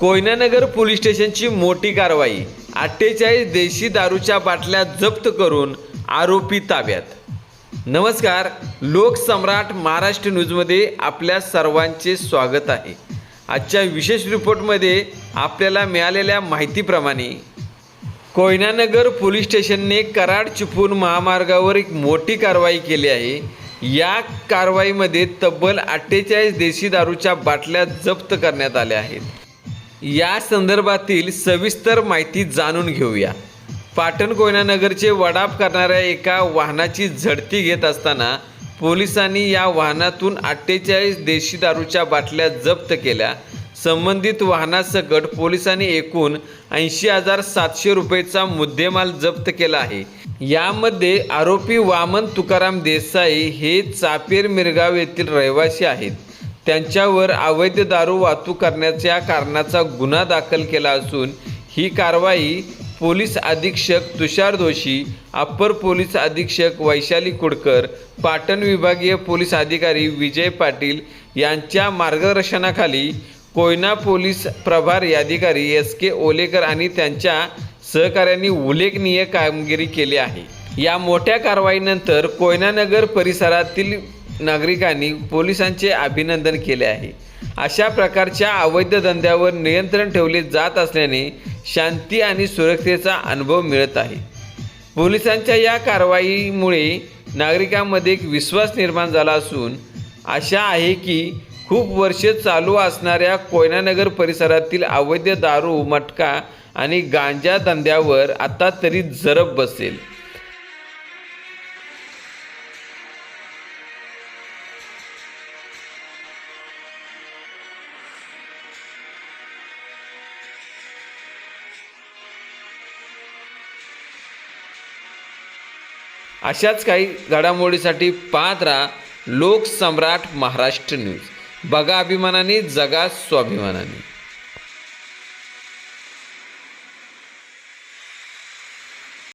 Koynanagar police स्टेशनची मोठी कारवाई. अठ्ठेचाळीस देशी दारूच्या बाटल्या जप्त करून आरोपी ताब्यात. नमस्कार लोकसम्राट महाराष्ट्र न्यूजमध्ये आपल्या सर्वांचे स्वागत आहे. आजच्या विशेष रिपोर्टमध्ये आपल्याला मिळालेल्या माहितीप्रमाणे कोयनानगर पोलीस स्टेशनने कराड चिपळूण महामार्गावर एक मोठी कारवाई केली आहे. या कारवाईमध्ये तब्बल अठ्ठेचाळीस देशी दारूच्या बाटल्या जप्त करण्यात आल्या आहेत. या संदर्भातील सविस्तर माहिती जाणून घेऊया. पाटण कोयनानगरचे वडाप करणाऱ्या एका वाहनाची झडती घेत असताना पोलिसांनी या वाहनातून अठ्ठेचाळीस देशी दारूच्या बाटल्या जप्त केल्या. संबंधित वाहनासकट पोलिसांनी एकूण ऐंशी हजार सातशे रुपयेचा मुद्देमाल जप्त केला आहे. यामध्ये आरोपी वामन तुकाराम देसाई हे चापेर मिरगाव येथील रहिवासी आहेत. त्यांच्यावर अवैध दारू वाहतूक करण्याच्या कारणाचा गुन्हा दाखल केला असून ही कारवाई पोलीस अधीक्षक तुषार दोशी अप्पर पोलीस अधीक्षक वैशाली कुडकर पाटण विभागीय पोलीस अधिकारी विजय पाटील यांच्या मार्गदर्शनाखाली कोयना पोलीस प्रभारी अधिकारी एस के ओलेकर आणि त्यांच्या सहकाऱ्यांनी उल्लेखनीय कामगिरी केली आहे. या मोठ्या कारवाईनंतर कोयनानगर परिसरातील नागरिकांनी पोलिसांचे अभिनंदन केले आहे. अशा प्रकारच्या अवैध धंद्यावर नियंत्रण ठेवले जात असल्याने शांती आणि सुरक्षेचा अनुभव मिळत आहे. पोलिसांच्या या कारवाईमुळे नागरिकांमध्ये एक विश्वास निर्माण झाला असून आशा आहे की खूप वर्षे चालू असणाऱ्या कोयनानगर परिसरातील अवैध दारू मटका आणि गांजा धंद्यावर आता तरी जरब बसेल. अशाच काही घडामोडीसाठी पाहत राहा लोकसम्राट महाराष्ट्र न्यूज. बघा अभिमानाने जगा स्वाभिमानाने.